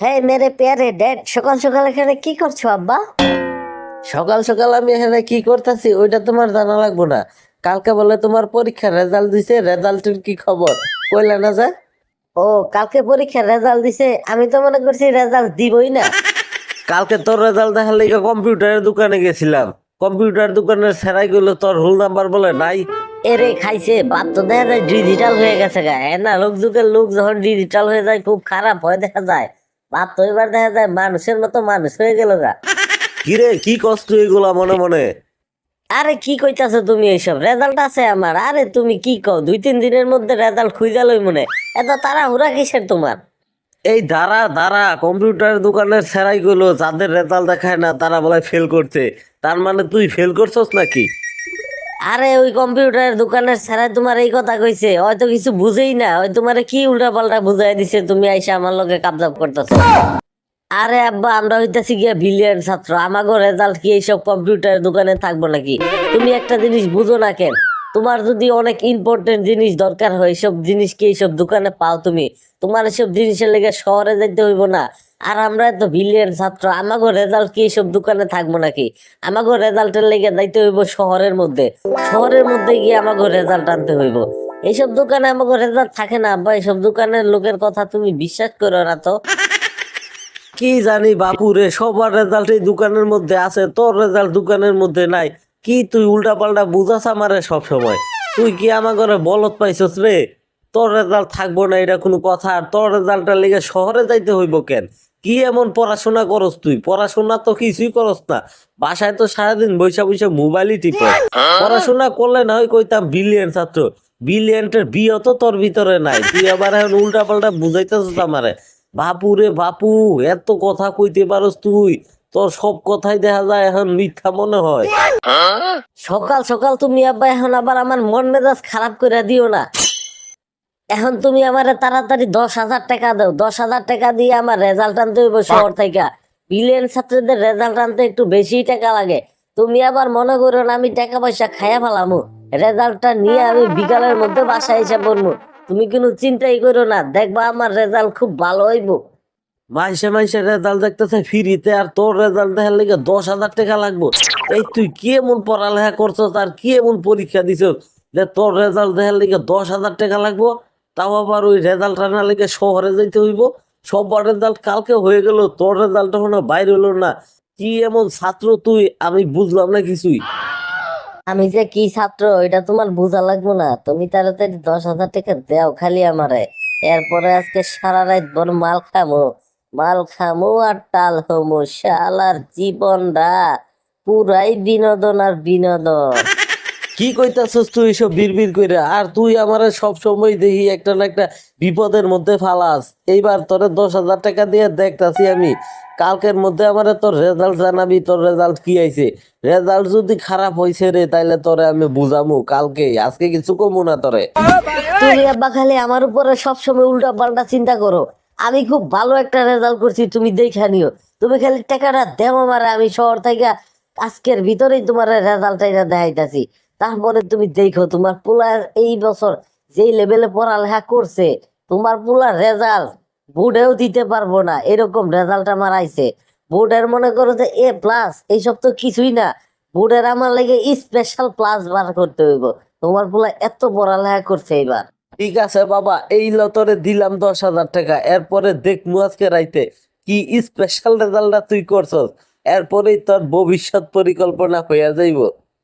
হ্যাঁ মেরে পেয়ারে ড্যাড সকাল সকাল এখানে কি করছ আব্বা? সকাল সকাল আমি এখানে কি করতেছি ওইটা তোমার জানা লাগবো না। কালকে বলে তোমার পরীক্ষার রেজাল্ট দিছে রেজাল্টের কি খবর? কইলা না যা? ও কালকে পরীক্ষার রেজাল্ট দিছে আমি তো মনে করছি রেজাল্ট দিবই না। কালকে তোর রেজাল্ট দেখার লেগে কম্পিউটারের দোকানে গেছিলাম। কম্পিউটার দোকানের সেরাই গুলো তোর রোল নাম্বার বলে নাই। এরে খাইছে বাপ তো দেখা যায় ডিজিটাল হয়ে গেছে গা। হ্যাঁ না লোক যুগের লোক যখন ডিজিটাল হয়ে যায় খুব খারাপ হয় দেখা যায়। বাপ তো এবার দেখা যায় মানুষের মতো মানুষ হয়ে গেল গা। কিরে কি কষ্ট এগুলা মনে মনে? আরে কি কইতাছো তুমি এইসব? রেজাল্ট আছে আমার। আরে তুমি কি কও? দুই তিন দিনের মধ্যে রেজাল্ট খুঁজা লই মনে। এত তাড়াহুড়া কিসের তোমার? এই দাঁড়া দাঁড়া কম্পিউটার দোকানের সেরাই গুলো যাদের রেজাল্ট দেখায় না তারা বলে ফেল করছে। তার মানে তুই ফেল করছস নাকি? আরে, ওই কম্পিউটারের দোকানের স্যারা তোমার এই কথা কইছে। হয়তো কিছু বুঝেই না। ওই তোমার কি উল্টা পাল্টা বুঝাই দিছে, তুমি আইসা আমার লোকে কাবজাব করতেছো? আরে আব্বা, আমরা হইতাছি গিয়া বিলিয়ন ছাত্র। আমাগো রেজাল্ট কি এইসব কম্পিউটারের দোকানে থাকব নাকি? তুমি একটা জিনিস বুঝো না কেন? তোমার যদি অনেক ইম্পর্টেন্ট জিনিস দরকার হয় এইসব জিনিস কি এইসব দোকানে পাও তুমি? তোমার এসব জিনিসের লেগে শহরে যাইতে হইব না। আর আমরা তো বিলিয়ন ছাত্র, আমাগো রেজাল্ট কি এইসব দোকানে থাকব নাকি? আমাগো রেজাল্টের লেগে যাইতে হইব শহরের মধ্যে। শহরের মধ্যে গিয়ে আমাগো রেজাল্ট আনতে হইব। এইসব দোকানে আমাগো রেজাল্ট থাকে না, আব্বা। এইসব দোকানের লোকের কথা তুমি বিশ্বাস করো না তো। কি জানি বাপুরে সবার রেজাল্ট এই দোকানের মধ্যে আছে, তোর রেজাল্ট দোকানের মধ্যে নাই। কি তুই উল্টা পাল্টা বুঝাস আমারে সব সময় তুই কি আমার ঘরে বলত পাইছস রে? তোর রেজাল্ট থাকব না, এটা কোনো কথা। আর তোর রেজাল্টটা লেগে শহরে যাইতে হইব কেন? কি এমন পড়াশোনা করস তুই? পড়াশোনা তো কিছুই করস না। বাসায় তো সারাদিন বৈশা বৈশা মোবাইলই টিপ। পড়াশোনা করলে না হয় কইতাম বিলিয়ন ছাত্র। বিলিয়নের বিয়ে তো তোর ভিতরে নাই। তুই আবার এখন উল্টা পাল্টা বুঝাইতেছিস আমারে। বাপু রে বাপু, এত কথা কইতে পারস তুই? তোর সব কথাই দেখা যায় এখন মিথ্যা মনে হয়। সকাল সকাল তুমি আব্বা, এখন আবার আমার মন মেজাজ খারাপ করে দিও না। এখন তুমি আমার তাড়াতাড়ি দশ হাজার টাকা দাও। দশ হাজার টাকা দিয়ে আমার রেজাল্ট আনতে হইব শহর থেকে। বিলিয়ন ছাত্রদের রেজাল্ট আনতে একটু বেশি টাকা লাগে। তুমি আবার মনে করো না, আমি টাকা পয়সা খাইয়া ফেলামু। রেজাল্টটা নিয়ে আমি বিকালের মধ্যে বাসায় এসে পড়ব তুমি কোনো চিন্তাই করো না, দেখবা আমার রেজাল্ট খুব ভালো হইব। মাইসে মাইসে রেজাল্ট দেখতেছে ফ্রিতে আর তোর রেজাল্ট দেখার লেগে দশ হাজার টাকা লাগবো। এই তুই কি এমন পড়ালেখা করছস আর কি এমন পরীক্ষা দিছস যে তোর রেজাল্ট দেখার লেগে দশ হাজার টাকা লাগবো? তাও আবার ওই রেজাল্ট আনার লেগে শহরে যাইতে হইব। সবার রেজাল্ট কালকে হয়ে গেল, তোর রেজাল্ট এখনও বাইরে হলো না। কি এমন ছাত্র তুই? আমি বুঝলাম না কিছুই। আমি যে কি ছাত্র এটা তোমার বোঝা লাগবো না। তুমি তাড়াতাড়ি দশ হাজার টাকা দাও খালি আমারে। এরপরে আজকে সারা রাত বড় মাল খামো মাল খামো আর টাল হমো শালার জীবনটা পুরাই বিনোদন আর বিনোদন। কি কইতাছস তুই এসব বিড়বিড় কইরা? আর তুই আমারে সব সময় দেখি একটা না একটা বিপদের মধ্যে ফালাস। এইবার তোরে দশ হাজার টাকা দিয়ে দেখতাছি আমি। কালকের মধ্যে আমারে তোর রেজাল্ট জানাবি তোর রেজাল্ট কি আইছে? রেজাল্ট যদি খারাপ হইছে রে তাইলে তোরে আমি বুঝামু কালকে। আজকে কিছু কমু না তোরে। তুমি আব্বা খালি আমার উপরে সবসময় উল্টা পাল্টা চিন্তা করো। আমি খুব ভালো একটা রেজাল্ট করছি, তুমি দেখে নিও। তুমি খালি টাকাটা দেও আমারে, আমি শহর থেকে আজকের ভিতরেই তোমার রেজাল্টটা দেখাইতাছি। তারপরে তুমি দেখো, তোমার পোলা এই বছর যেই লেভেলে পড়ালেখা করছে, তোমার পোলার রেজাল্ট বোর্ডেও দিতে পারব না, এরকম রেজাল্ট আমার আইছে। বোর্ডের মনে করো যে এ প্লাস এইসব তো কিছুই না। বোর্ডের আমার লাগে স্পেশাল প্লাস বার করতে হইব। তোমার পোলা এত পড়ালেখা করছে এবার ঠিক আছে, বাবা, এই লতরে দিলাম দশ হাজার টাকা। এরপরে দেখমু আজকে রাইতে কি স্পেশাল রেজাল্টটা তুই করছস। এরপরেই তোর ভবিষ্যৎ পরিকল্পনা হইয়া যাইব।